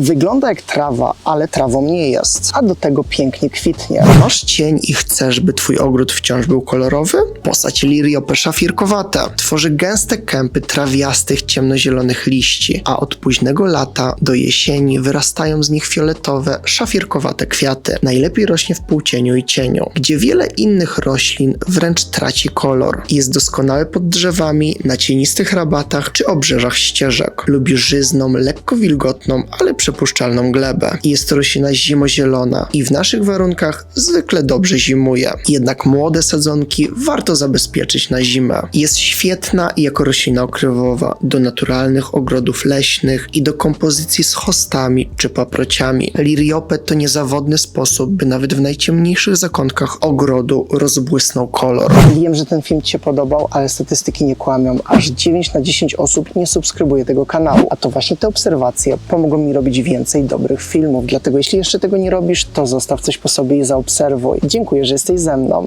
Wygląda jak trawa, ale trawą nie jest, a do tego pięknie kwitnie. Masz cień i chcesz, by twój ogród wciąż był kolorowy? Posadź liriopę szafirkowate. Tworzy gęste kępy trawiastych, ciemnozielonych liści, a od późnego lata do jesieni wyrastają z nich fioletowe, szafirkowate kwiaty. Najlepiej rośnie w półcieniu i cieniu, gdzie wiele innych roślin wręcz traci kolor. Jest doskonałe pod drzewami, na cienistych rabatach czy obrzeżach ścieżek. Lubi żyzną, lekko wilgotną, ale przepuszczalną glebę. Jest roślina zimozielona i w naszych warunkach zwykle dobrze zimuje. Jednak młode sadzonki warto zabezpieczyć na zimę. Jest świetna jako roślina okrywowa do naturalnych ogrodów leśnych i do kompozycji z hostami czy paprociami. Liriopę to niezawodny sposób, by nawet w najciemniejszych zakątkach ogrodu rozbłysnął kolor. Wiem, że ten film Ci się podobał, ale statystyki nie kłamią. Aż 9 na 10 osób nie subskrybuje tego kanału, a to właśnie te obserwacje pomogą mi więcej dobrych filmów. Dlatego jeśli jeszcze tego nie robisz, to zostaw coś po sobie i zaobserwuj. Dziękuję, że jesteś ze mną.